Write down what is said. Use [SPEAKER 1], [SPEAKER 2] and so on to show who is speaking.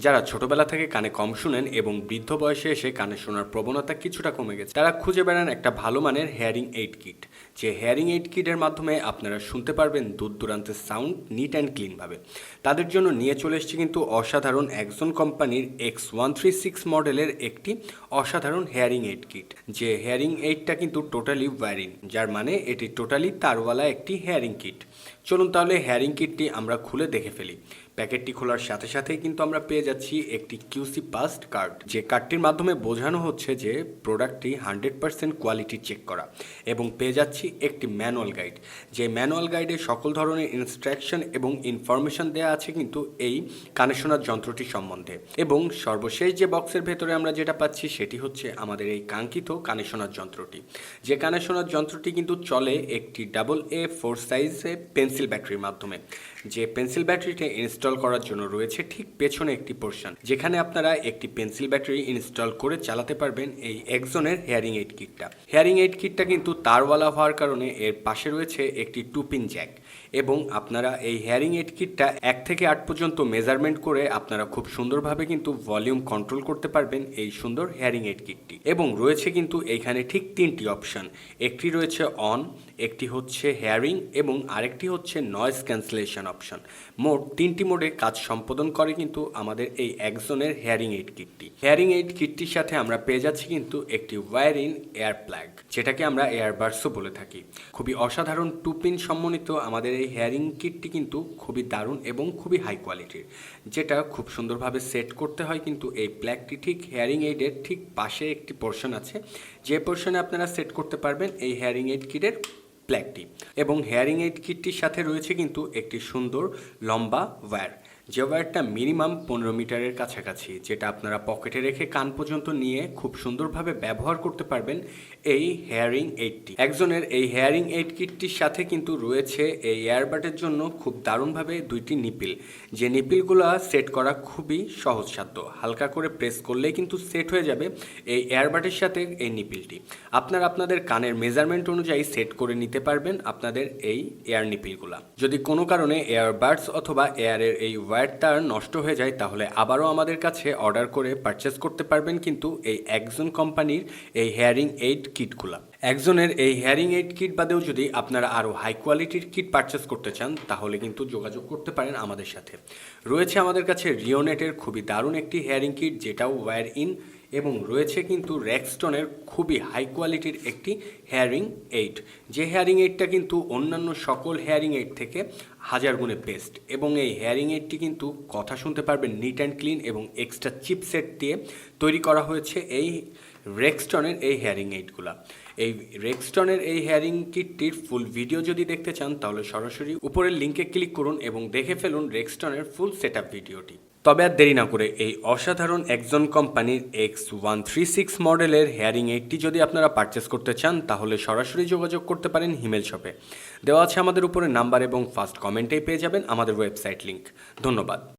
[SPEAKER 1] যারা ছোটবেলা থেকে কানে কম শুনেন এবং বৃদ্ধ বয়সে এসে কানে শোনার প্রবণতা কিছুটা কমে গেছে, তারা খুঁজে বেড়ান একটা ভালো মানের হেয়ারিং এইড কিট যে হেয়ারিং এইড কিটের মাধ্যমে আপনারা শুনতে পারবেন দূর দূরান্তের সাউন্ড নিট অ্যান্ড ক্লিনভাবে তাদের জন্য নিয়ে চলে এসেছি কিন্তু অসাধারণ একজন কোম্পানির এক্স ওয়ান থ্রি সিক্স মডেলের একটি অসাধারণ হেয়ারিং এইড কিট যে হেয়ারিং এইডটা কিন্তু টোটালি ওয়ারিং যার মানে এটি টোটালি তারওয়ালা একটি হেয়ারিং কিট চলুন তাহলে হেয়ারিং কিটটি আমরা খুলে দেখে ফেলি। প্যাকেটটি খোলার সাথে সাথেই কিন্তু আমরা পেয়ে যাচ্ছি একটি কিউসি পাস্ট কার্ড যে কার্ডটির মাধ্যমে বোঝানো হচ্ছে যে প্রোডাক্টটি হান্ড্রেড পার্সেন্ট কোয়ালিটি চেক করা এবং পেয়ে যাচ্ছি একটি ম্যানুয়াল গাইড যে ম্যানুয়াল গাইডে সকল ধরনের ইনস্ট্রাকশন এবং ইনফরমেশন দেওয়া আছে কিন্তু এই কানেকশনার যন্ত্রটি সম্বন্ধে। এবং সর্বশেষ যে বক্সের ভেতরে আমরা যেটা পাচ্ছি সেটি হচ্ছে আমাদের এই কাঙ্ক্ষিত কানেকশনার যন্ত্রটি। যে কানেকশনার যন্ত্রটি কিন্তু চলে একটি ডাবল এ ফোর সাইজে পেন্সিল ব্যাটারির মাধ্যমে। যে পেন্সিল ব্যাটারিটি ইনস্টল করার জন্য রয়েছে ঠিক পেছনে একটি পোর্শন, যেখানে আপনারা একটি পেন্সিল ব্যাটারি ইনস্টল করে চালাতে পারবেন এই একজনের হেয়ারিং এইড কিটটা হেয়ারিং এইড কিটটা কিন্তু তারওয়ালা হওয়ার কারণে এর পাশে রয়েছে একটি টুপিন জ্যাক এবং আপনারা এই হেয়ারিং এইড কিটটা এক থেকে আট পর্যন্ত মেজারমেন্ট করে আপনারা খুব সুন্দরভাবে কিন্তু ভলিউম কন্ট্রোল করতে পারবেন এই সুন্দর হেয়ারিং এইড কিটটি এবং রয়েছে কিন্তু এইখানে ঠিক তিনটি অপশন একটি রয়েছে অন একটি হচ্ছে হেয়ারিং এবং আরেকটি হচ্ছে নয়েজ ক্যান্সেলেশন অপশন মোট তিনটি মোডে কাজ সম্পাদন করে কিন্তু আমাদের এই একজনের হেয়ারিং এইড কিটটি হেয়ারিং এইড কিটটির সাথে আমরা পেয়ে যাচ্ছি কিন্তু একটি ওয়্যার ইন এয়ার প্লাগ যেটাকে আমরা এয়ারবার্সও বলে থাকি। খুবই অসাধারণ টু পিন সম্বন্ধিত আমাদের এই হেয়ারিং কিটটি কিন্তু খুবই দারুণ এবং খুবই হাই কোয়ালিটির যেটা খুব সুন্দরভাবে সেট করতে হয় কিন্তু এই প্ল্যাগটি ঠিক হেয়ারিং এইডের ঠিক পাশে একটি পোর্শন আছে। যে পোর্শনে আপনারা সেট করতে পারবেন এই হেয়ারিং এইড কিটের প্ল্যাগটি এবং হেয়ারিং এইড কিটটির সাথে রয়েছে কিন্তু একটি সুন্দর লম্বা ওয়্যার। যে ওয়্যারটা মিনিমাম পনেরো মিটারের কাছাকাছি, যেটা আপনারা পকেটে রেখে কান পর্যন্ত নিয়ে খুব সুন্দরভাবে ব্যবহার করতে পারবেন এই হেয়ারিং এইডটি। একজনের এই হেয়ারিং এইড কিটটির সাথে কিন্তু রয়েছে এই এয়ারবাডের জন্য খুব দারুণভাবে দুইটি নিপিল। যে নিপিলগুলো সেট করা খুবই সহজসাধ্য। হালকা করে প্রেস করলেই কিন্তু সেট হয়ে যাবে এই এয়ারবাডের সাথে এই নিপিলটি। আপনারা আপনাদের কানের মেজারমেন্ট অনুযায়ী সেট করে নিতে পারবেন আপনাদের এই এয়ার নিপিলগুলা। যদি কোনো কারণে এয়ারবাডস অথবা এয়ারের এই ওয়্যার তার নষ্ট হয়ে যায়, তাহলে আবারও আমাদের কাছে অর্ডার করে পারচেস করতে পারবেন কিন্তু এই একজন কোম্পানির এই হেয়ারিং এইড কিটগুলা একজনের এই হেয়ারিং এইড কিট বাদেও যদি আপনারা আরও হাই কোয়ালিটির কিট পারচেস করতে চান, তাহলে কিন্তু যোগাযোগ করতে পারেন আমাদের সাথে। রয়েছে আমাদের কাছে রিওনেটের খুবই দারুণ একটি হেয়ারিং কিট যেটাও ওয়্যার ইন এবং রয়েছে কিন্তু র্যাকস্টনের খুবই হাই কোয়ালিটির একটি হেয়ারিং এইট যে হেয়ারিং এইটটা কিন্তু অন্যান্য সকল হেয়ারিং এইট থেকে হাজার গুণে বেস্ট এবং এই হেয়ারিং এইটটি কিন্তু কথা শুনতে পারবেন নিট অ্যান্ড ক্লিন এবং এক্সট্রা চিপসেট দিয়ে তৈরি করা হয়েছে এই রেক্সটনের এই হেয়ারিং এইডগুলা এই রেক্সটনের এই হেয়ারিং কিটটির ফুল ভিডিও যদি দেখতে চান, তাহলে সরাসরি উপরের লিঙ্কে ক্লিক করুন এবং দেখে ফেলুন রেক্সটনের ফুল সেট ভিডিওটি তবে আর দেরি না করে এই অসাধারণ একজন কোম্পানির এক্স ওয়ান থ্রি সিক্স মডেলের হেয়ারিং এইটটি যদি আপনারা পারচেস করতে চান, তাহলে সরাসরি যোগাযোগ করতে পারেন হিমেল শপে দেওয়া আছে আমাদের উপরে নাম্বার এবং ফার্স্ট কমেন্টেই পেয়ে যাবেন আমাদের ওয়েবসাইট লিঙ্ক ধন্যবাদ।